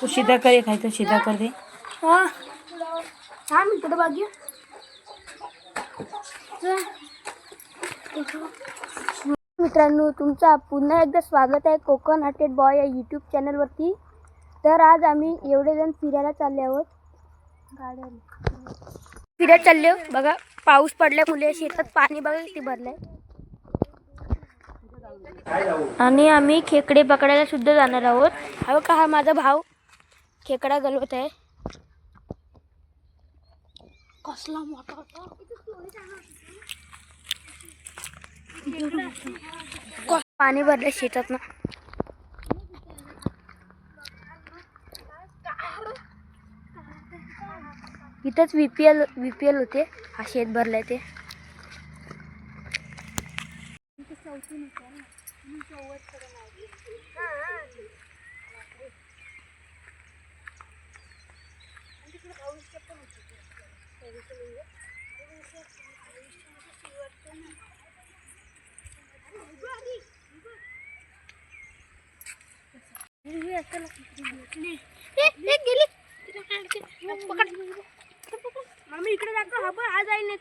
तू सीधा कर एक आहे तर सीधा कर दे. हा. बघू मित्रांनो तुमचं पुन्हा एकदा स्वागत आहे कोकण हटेड बॉय या यूट्यूब चॅनलवरती तर आज आम्ही एवढे जण फिरायला चालले आहोत. गाड्या फिरायला चालले आहोत. बघा पाऊस पडल्यामुळे शेतात पाणी बघा किती भरलंय. आणि आम्ही खेकडे पकडायला सुद्धा जाणार आहोत. हा बघा हा माझा भाऊ? खेकडा गलवत आहे. कसला मोठा होता. पाणी भरलं शेतात ना. इथंच व्हीपीएल व्हीपीएल होते. हा शेत भरलाय ते. इकडे जातो हब आज आहे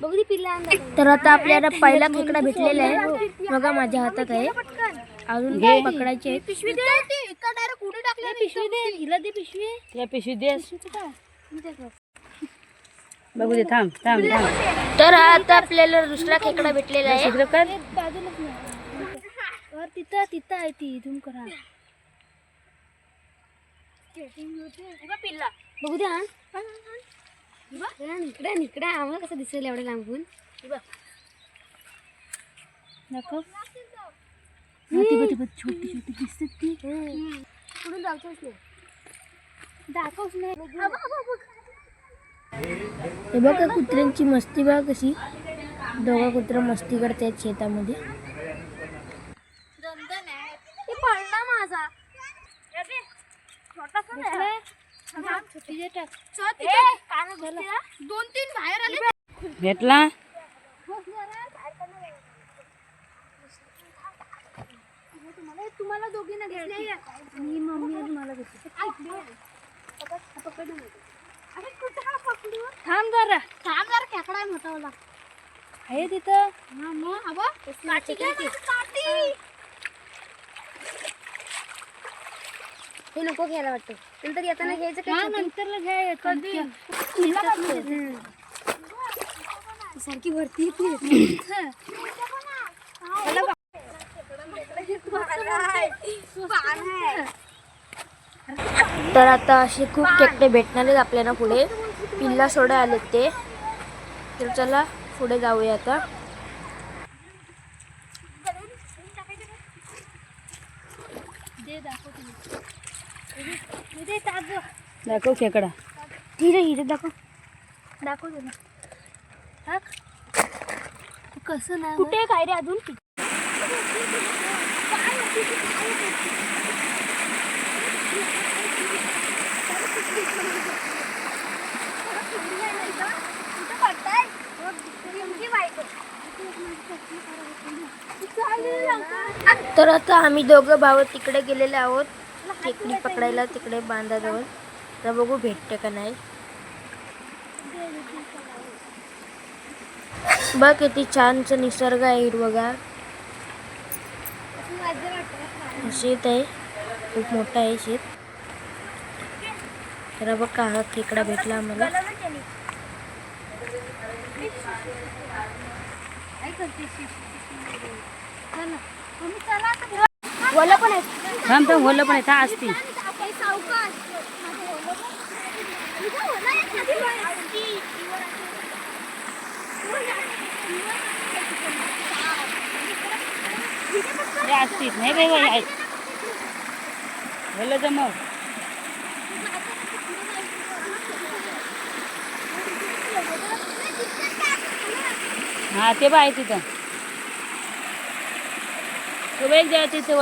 बघ पिल्ला तर आता आपल्याला पहिला खेकडा भेटलेला आहे. बघा माझ्या हातात आहे. अजून पकडायचे आहे पिशवी दे. डायरेक्ट कुठे टाकले पिशवी दे. हिला दे पिशवी. त्या पिशवी दे. बघू दे थांब थांब थांब. तर आता आपल्याला दुसरा खेकडा भेटलेला आहे. तिथं तिथं आहे ती इथून करा पिल्ला. बघू द्या इकडे इकडे आम्हाला कसं दिसेल एवढं लांबून? दाखव छोटी छोटी दिसते ती. पुढून दाखवच नाही. दाखवच नाही बघा कुत्र्यांची मस्ती बघा कशी. दोघा कुत्र मस्ती करतायत शेतामध्ये. पडला माझा दोन तीन बाहेर आले। भेटला? तुम्हाला दोघींना घ्यायला मी मम्मी आणि मला थांब जरा. थांब जरा खेकडा मोठा वाला आहे तिथं. हे नको घ्यायला वाटतं. नंतर येताना घ्यायचं का नंतर सारखी भरती येते. तर आता असे खूप खेकडे भेटणार आहेत आपल्याला पुढे. पिल्ला सोडा आलेत ते. तर चला पुढे जाऊया आता. दाखव खेकडा. हिरे हिरे दाखव. दाखव त्याला कसं ना कुठे काय रे अजून? तर आता आम्ही दोघं भाव तिकडे गेलेले आहोत. टेकडी पकडायला तिकडे बांधाजवळ. तर बघू भेटते का नाही. बघ किती छानच निसर्ग आहे हिरवगार. शेत आहे. खूप मोठं आहे शेत. तर बघ का हा खेकडा भेटला आम्हाला. वला पण आहे. थांब थांब होलं पण आहे था असती? असतीच नाही बाई बाई आहेत होलं जमव. हा ते बाय आहे तिथं. तो एक जाय तिथे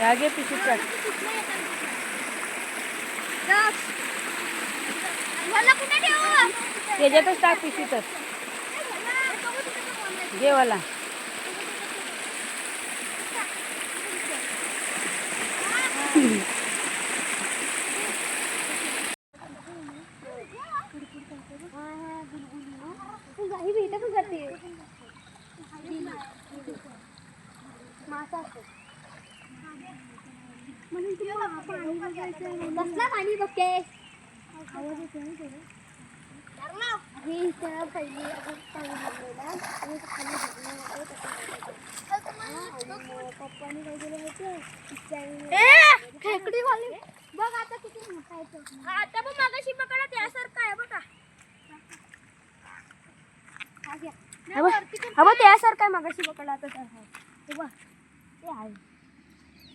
बघ रागे पिशवीत टाक त्याच्यातच टाक पिशवीतच. घे वाला कसला पाणी बघते हे इथं पहिली आपण पाणी भरलेलं आणि ते खाली भरलं आणि पप्पानी काय केलं बघ आता किती मोठा आहे तो. आता पण मागाशी पकडा त्यासारखा आहे बघा. त्यासारखा आहे मागाशी पकडा आता. तर आहे. बघ. ते आहे.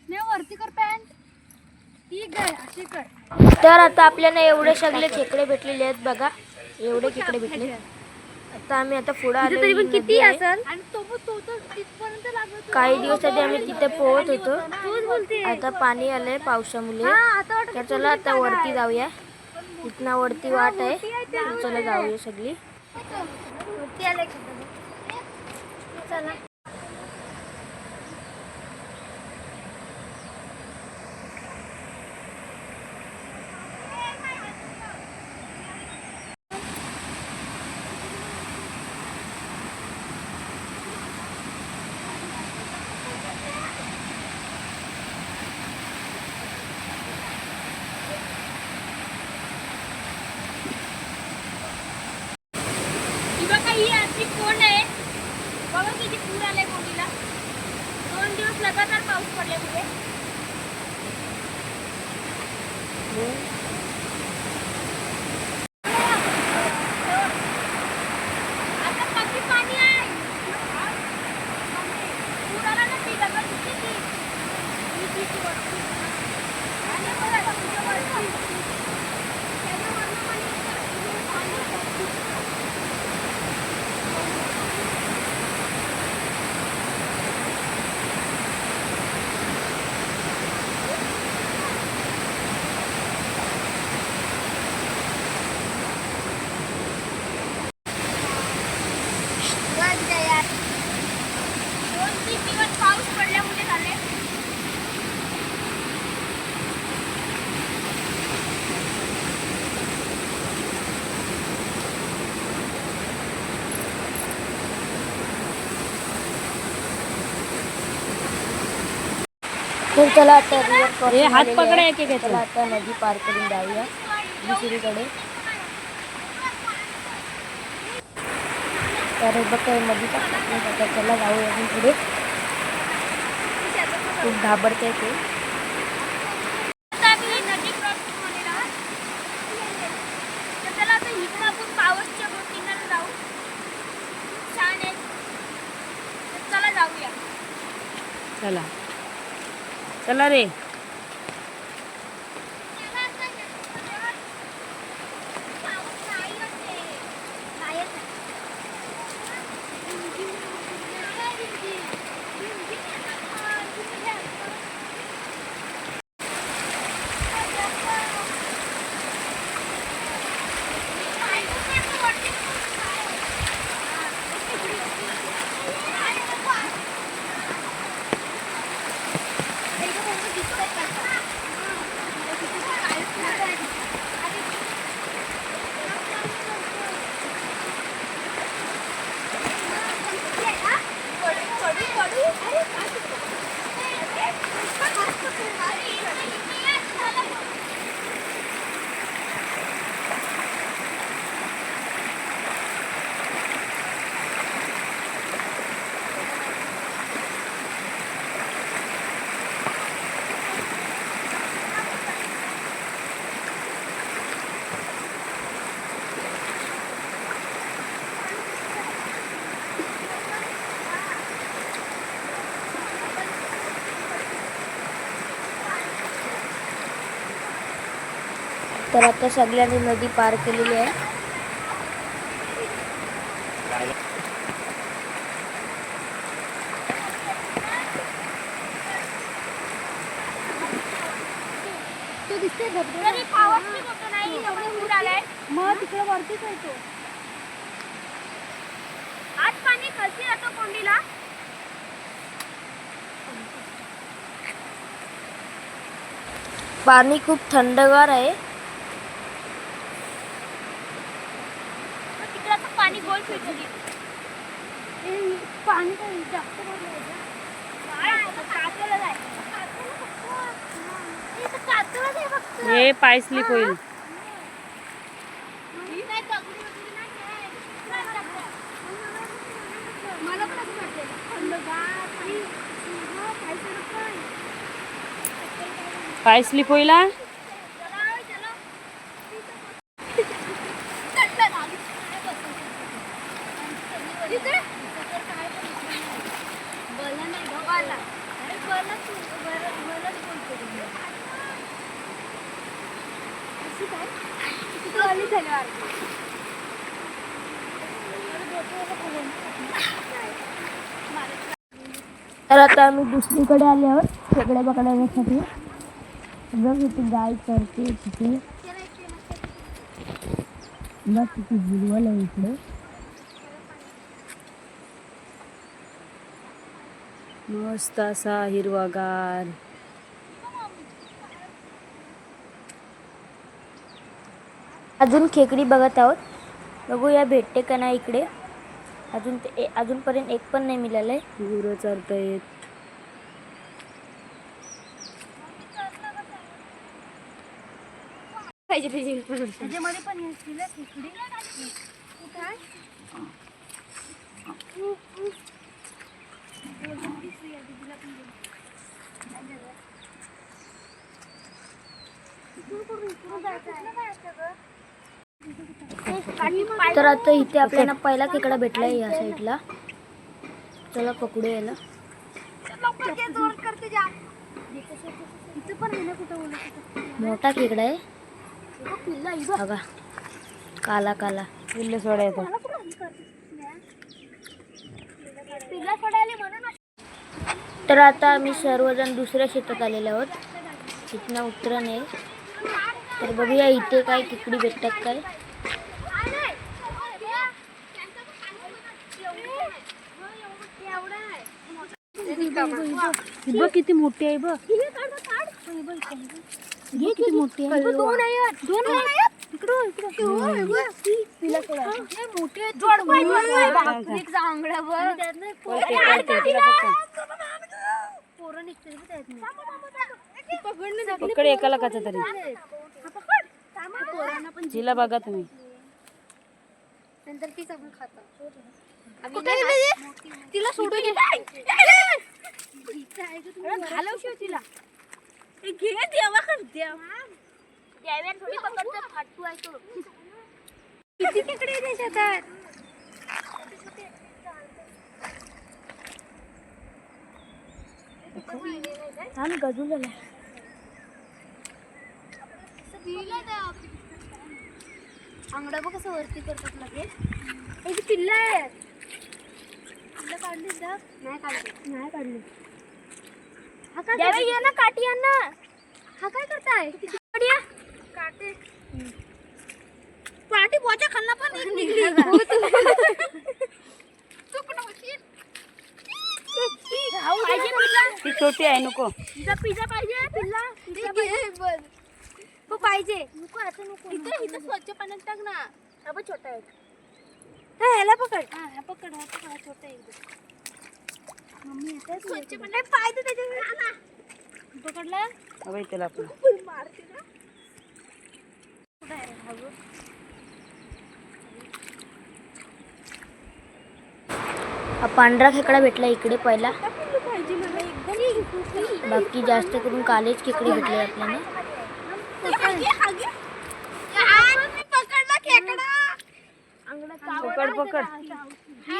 नाही वरती कर पॅन्ट. तर आता आपल्याला एवढे सगळे खेकडे भेटलेले आहेत बघा. एवढे खेकडे भेटले. आता आम्ही आता पुढे आलो नदी आहे. आणि तो पण तो तर तिथपर्यंत लागत काही दिवस आधी आम्ही तिथे पोहत होतो. आता पाणी आलंय पावसामुळे. आता वाटत तर चला आता वरती जाऊया. इथना वरती वाट आहे. चला जाऊया सगळी चला ही बघा आजची कोण आहे. बघा किती पूर आलाय कोंडीला दोन दिवस लगातार पाऊस पडला तिथे आता कमी पाणी आहे पूर आला ना ती दगड दिसते ती. ही तिची वरती. आणि बघा, तुझ्या वरती. त्याच्यावरनं पाणी येतं. पाणी येतं. दोन तीन दिवस पाऊस पडल्यामुळे झाले तर चला आता river crossing हे हात झालेली पकडा आहे. एक एक चला आता नदी पार करून जाऊया दुसरीकडे तर हे बघा नदीचा crossing होता. चला जाऊया अजून पुढे खूप घाबरते ते आता आम्ही ही नदी क्रॉस करून आलेलो आहोत. तर चला आता इकडं आपण पावसच्या बोटीनं जाऊ छान आहे तर चला जाऊया चला चला रे पाऊस नाही होते. नाहीच आहे. तर आता सगळ्यांनी नदी पार केलेली आहे. ते धबधबा तरी पावसली मोठं नाही एवढं पूर आलाय. मग तिकडे वरतीच आहे तो आज पाणी जातो कोंडीला. पाणी खूप थंडगार आहे मग तिकडे आता पाणी गोल फिरतो पाणी काय जास्त कातला जाय कातलाच आहे फक्त हे पाय स्लिप होईल नाही दगडी वगैरे नाही आहे. नाही दगड. मला पण असं वाटलं थंडगार आणि हा, काय झालं पाय स्लिप होईल हा? चला, चला. चटलं झाली. काय बसायचं? तिथे? बलं नाही गं, बलं. अरे बलंच बोलतो, बलं- बलंच बोलतो तुम्ही. अशी काय किती वाली झाली वाटतं. तर आता आम्ही दुसरीकडे आले आहोत खेकडे पकडण्यासाठी बघ इथे गाय करते तिथे. बघ तिथे जिरवल आहे इकडे. मस्त असा हिरवागार. अजून खेकडी बघत आहोत. बघूया भेटते का नाही इकडे. अजून ते अजूनपर्यंत एक पण नाही मिळालं आहे गुरं चरतायत. पण ना खेकडी कुठं आहे? तर आता इथे आपल्याला पहिला खेकडा भेटलाय या साईडला. चला पकडू याला. मोठा खेकडा आहे. बघा काला काला. पिल्ले सोडायचं तर आता आम्ही सर्वजण दुसऱ्या शेतात आलेले आहोत. तिथनं उतरण आहे. तर बघूया इथे काय खेकडी भेटतात काय. बघ किती मोठी आहे बघ. घे किती मोठी आहे दोन आहेत दोन आहेत. इकडं पकड एकाला कसा तरी तिला बघा तुम्ही नंतर तीच आपण खातो. तिला सोडून तिला. घे देवा कर देवा थोडी पकडतो फाटू आहे तो किती तिकडे देशात आम्ही गजूला आंगडा बघ कसं वरती करतात लगेच एक पिल्ल आहे पिल्ल काढली का नाही काढली नाही काढली हा काय ये ना काठी आण ना. हा काय करताय? काढिया काटे. पाठी बोचा खाल्ला पण एक निघली. तू कुठं होशील. पाहिजे पिल्ला. ती छोटी आहे नको. पिझ्झा पिझ्झा पाहिजे पिझ्झा पिझ्झा पाहिजे. तो पाहिजे. नको आता नको. इथे इथे स्वच्छ पाण्यात टाक ना. हा छोटा आहे. हा ह्याला पकड. हा हा पकड हा पकड हा छोटा आहे. मम्मी येते स्वच्छ पाय दे पकडला त्याला आपण मारते ना। कुठं आहे पांढरा खेकडा भेटला इकडे पहिला। एकदम बाकी जास्त करून कालेच खेकडे भेटले आपल्याला. पकड पकड हा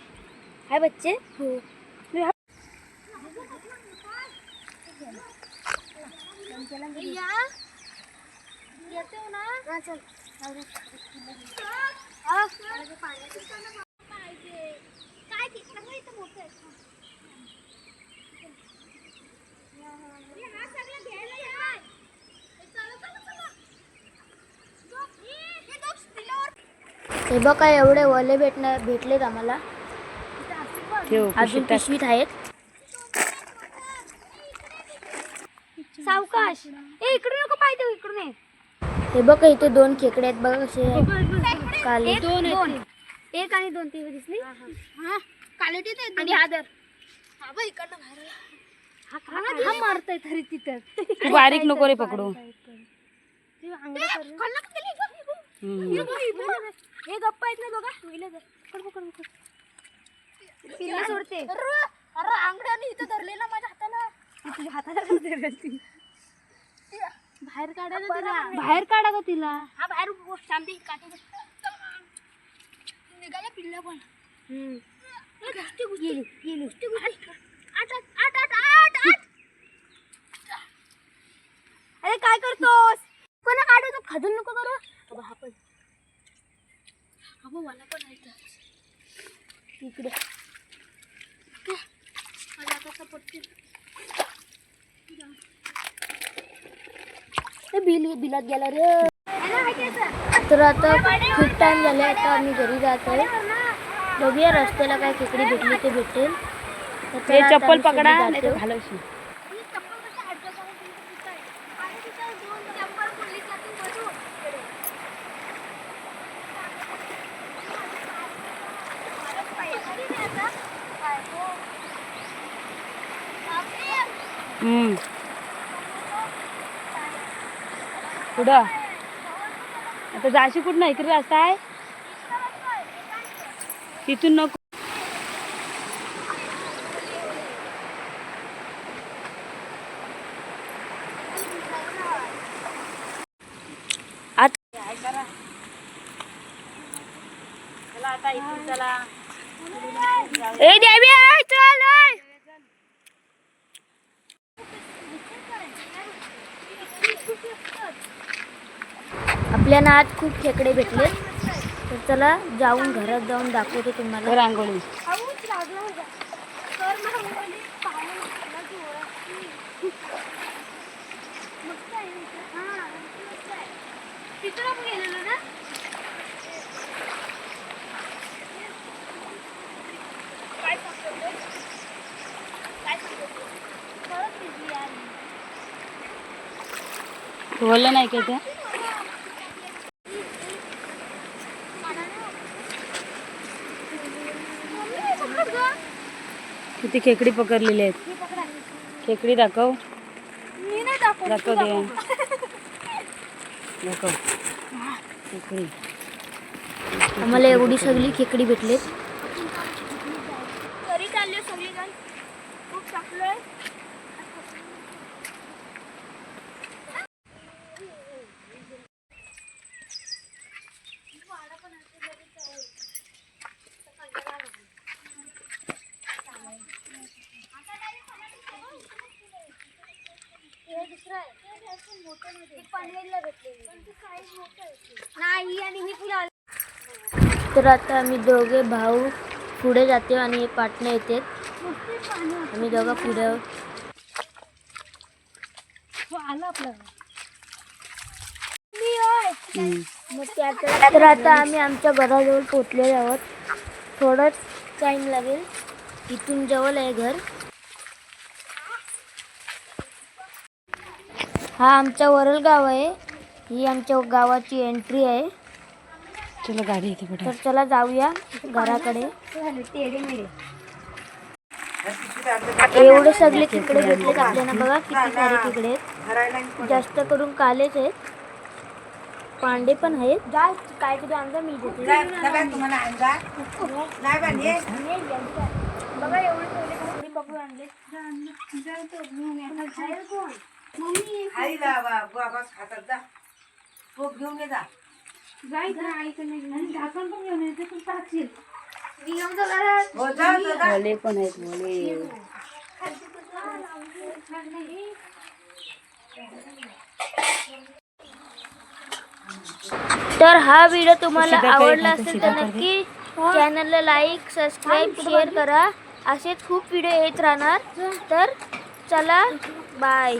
हाय बच्चे? हो। हा हे हे बघ एवढे वले भेटणार भेटलेत आम्हाला. अजून पिशवीत आहेत. सावकाश. ए इकडे नको पाहिजे इकडून हे बघ इथे दोन खेकडे आहेत बघा कसे काले. दोन एक आणि दोन ती दिसली? हा क्वालिटी आणि आदर हा. हा मारतोय तरी तिथं. बारीक नको रे पकडू. हे गप्पा आहेत ना बघा पकड पकड पकड. पिल्ला सोडते. अरे आंगड्याने इथं धरलेला माझ्या हाताला. तुझ्या हाताला धरली? बाहेर काढा ना तिला. बाहेर काढा का तिला. हा बाहेर शांती काठी निघाला पिल्ला पण. गेली अरे काय करतोस? कोणा काढू तू खजून नको करू. अबा हा पण. अबा मला पण इथं. इकडे मला आता असं पटकन हे बिल बिलात गेला रे. तर आता खूप टाइम झाले आता आम्ही घरी जात आहे. बघूया रस्त्याला काय खेकडी भेटली ते भेटेल. चप्पल पकडा सगळी पुढं आता जाशी कुठं इकडे रस्ता आहे. तिथून नको ए देवी आय, चल आय. आपल्याला आज खूप खेकडे भेटले. तर चला जाऊन घरात जाऊन दाखवतो तुम्हाला. रांगोळी. बोललं नाही का ते मम्मी, पकड गं. किती खेकडी पकडलेली आहेत? पकडा. खेकडी दाखव. मी नाही दाखवत, दाखव दे. दाखव. दाखव खेकडी. आम्हाला एवढी सगळी खेकडी भेटलेत घरी चालले सगळेजण खूप टाकलोय नाही आणि ही फुलं तर आता आम्ही दोघे भाऊ पुढे जाते आणि हे पाटणे येते. आम्ही दोघं पुढे. मग आला तर आता आम्ही आमच्या घराजवळ पोचलेले आहोत. थोडंच टाईम लागेल. इथून जवळ आहे घर. हा आमचा वरल गाव आहे. ही आमच्या गावाची एंट्री आहे. चलो गाडी येते तर चला जाऊया घराकडे. एवढे सगळे तिकडे भेटलेत आपल्याला बघा किती सारे तिकडे आहेत. जास्त करून कालेच आहेत. पांडे पण आहेत. जा काय तुझं अंग मी देते. बघा एवढे सगळे पकडून आणले. मम्मी आई बाबा बाबा खातात जा. घेऊन ये जा. पण हो पण आहेत भले. तर हा व्हिडिओ तुम्हाला आवडला असेल तर. नक्की चॅनलला लाईक सबस्क्राईब शेअर करा. असेच खूप व्हिडिओ येत राहणार. तर चला बाय.